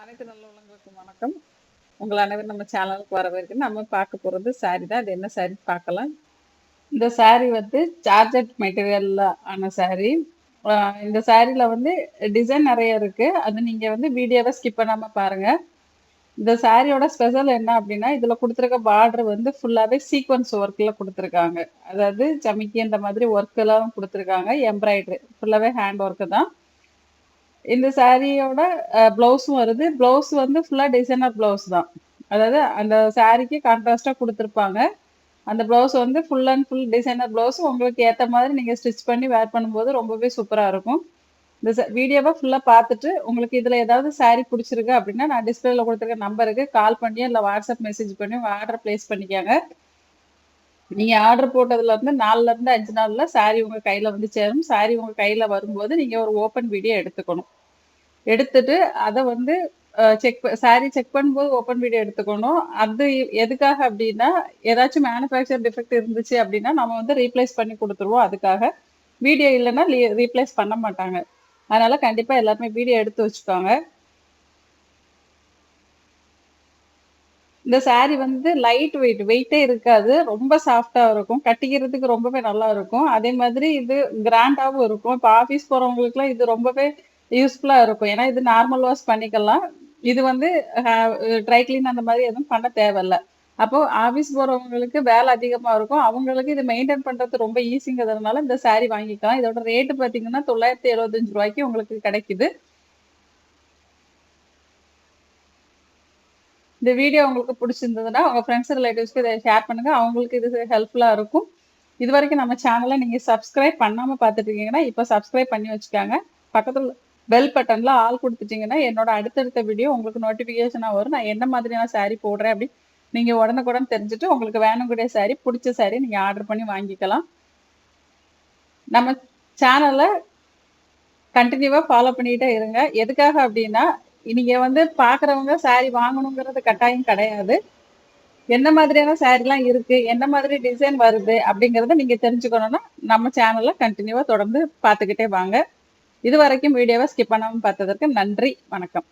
அனைத்து நல்ல உள்ளவங்களுக்கும் வணக்கம். உங்கள் அனைவரும் நம்ம சேனலுக்கு வரவேற்கு நம்ம பார்க்க போகிறது சாரி தான். அது என்ன சாரி பார்க்கலாம். இந்த சாரி வந்து சார்ஜட் மெட்டீரியலில் ஆன சாரி இந்த சாரியில் வந்து டிசைன் நிறைய இருக்குது அது நீங்கள் வந்து வீடியோவை ஸ்கிப் பண்ணாமல் பாருங்கள் இந்த சாரியோட ஸ்பெஷல் என்ன அப்படின்னா இதில் கொடுத்துருக்க பார்டர் வந்து ஃபுல்லாகவே சீக்வன்ஸ் ஒர்க்கில் கொடுத்துருக்காங்க. அதாவது சமைக்கி இந்த மாதிரி ஒர்க்கெல்லாம் கொடுத்துருக்காங்க. எம்ப்ராய்டரி ஃபுல்லாகவே ஹேண்ட் ஒர்க்கு தான். இந்த சாரியோட ப்ளவுஸும் வருது. ப்ளவுஸ் வந்து ஃபுல்லாக டிசைனர் ப்ளவுஸ் தான். அதாவது அந்த சாரிக்கு கான்ட்ராஸ்டாக கொடுத்துருப்பாங்க. அந்த ப்ளவுஸ் வந்து full and full designer blouse உங்களுக்கு ஏற்ற மாதிரி நீங்கள் ஸ்டிச் பண்ணி வேர் பண்ணும்போது ரொம்பவே சூப்பராக இருக்கும். இந்த வீடியோவை ஃபுல்லாக பார்த்துட்டு உங்களுக்கு இதில் ஏதாவது சாரி பிடிச்சிருக்கு அப்படின்னா நான் டிஸ்பிளேல கொடுத்துருக்க நம்பருக்கு கால் பண்ணியோ இல்லை வாட்ஸ்அப் மெசேஜ் பண்ணி ஆர்டர் ப்ளேஸ் பண்ணிக்காங்க. நீங்கள் ஆர்டர் போட்டதுல நாலுலேருந்து அஞ்சு நாளில் சாரி உங்கள் கையில் வந்து சேரும். சாரி உங்கள் கையில் வரும்போது நீங்கள் ஒரு ஓப்பன் வீடியோ எடுத்துக்கணும். எடுத்துட்டு அதை வந்து செக் சாரி செக் பண்ணும்போது ஓப்பன் வீடியோ எடுத்துக்கணும். அது எதுக்காக அப்படின்னா ஏதாச்சும் மேனுஃபேக்சர் டிஃபெக்ட் இருந்துச்சு அப்படின்னா நம்ம வந்து ரீப்ளேஸ் பண்ணி கொடுத்துருவோம். அதுக்காக வீடியோ இல்லைன்னா ரீப்ளேஸ் பண்ண மாட்டாங்க. அதனால கண்டிப்பா எல்லாருமே வீடியோ எடுத்து வச்சுக்கோங்க. இந்த சாரி வந்து லைட் வெயிட் வெயிட்டே இருக்காது. ரொம்ப சாஃப்டாக இருக்கும். கட்டிக்கிறதுக்கு ரொம்பவே நல்லா இருக்கும். அதே மாதிரி இது கிராண்டாகவும் இருக்கும். இப்போ ஆஃபீஸ் போகிறவங்களுக்குலாம் இது ரொம்பவே யூஸ்ஃபுல்லாக இருக்கும். ஏன்னா இது நார்மல் வாஷ் பண்ணிக்கலாம். இது வந்து ட்ரை கிளீன் அந்த மாதிரி எதுவும் பண்ண தேவையில்ல. அப்போ ஆஃபீஸ் போகிறவங்களுக்கு வேலை அதிகமாக இருக்கும். அவங்களுக்கு இது மெயின்டைன் பண்ணுறது ரொம்ப ஈஸிங்கிறதுனால இந்த சாரீ வாங்கிக்கலாம். இதோட ரேட்டு பார்த்தீங்கன்னா தொள்ளாயிரத்தி எழுபத்தஞ்சு ரூபாய்க்கு உங்களுக்கு கிடைக்குது. இந்த வீடியோ உங்களுக்கு பிடிச்சிருந்ததுன்னா உங்கள் ஃப்ரெண்ட்ஸ் ரிலேட்டிவ்ஸ்க்கு இதை ஷேர் பண்ணுங்கள் அவங்களுக்கு இது ஹெல்ப்ஃபுல்லாக இருக்கும். இது வரைக்கும் நம்ம சேனலை நீங்கள் சப்ஸ்கிரைப் பண்ணாமல் பார்த்துட்டு இருக்கீங்கன்னா இப்போ சப்ஸ்கிரைப் பண்ணி வச்சுக்காங்க. பக்கத்தில் பெல் பட்டன்ல ஆள் கொடுத்துட்டீங்கன்னா என்னோட அடுத்தடுத்த வீடியோ உங்களுக்கு நோட்டிஃபிகேஷனாக வரும். நான் என்ன மாதிரியான சாரீ போடுறேன் அப்படி நீங்கள் உடனுக்குடன் தெரிஞ்சுட்டு உங்களுக்கு வேணுங்கிற சாரீ பிடிச்ச சாரீ நீங்கள் ஆர்டர் பண்ணி வாங்கிக்கலாம். நம்ம சேனலை கண்டினியூவாக ஃபாலோ பண்ணிகிட்டே இருங்க. எதுக்காக அப்படின்னா நீங்கள் வந்து பார்க்குறவங்க சாரீ வாங்கணுங்கிறது கட்டாயம் கிடையாது. என்ன மாதிரியான சாரீலாம் இருக்குது என்ன மாதிரி டிசைன் வருது அப்படிங்கிறத நீங்கள் தெரிஞ்சுக்கணுன்னா நம்ம சேனலில் கண்டினியூவாக தொடர்ந்து பார்த்துக்கிட்டே வாங்க. இது வரைக்கும் வீடியோவை ஸ்கிப் பண்ணாமல் பார்த்ததற்கு நன்றி வணக்கம்.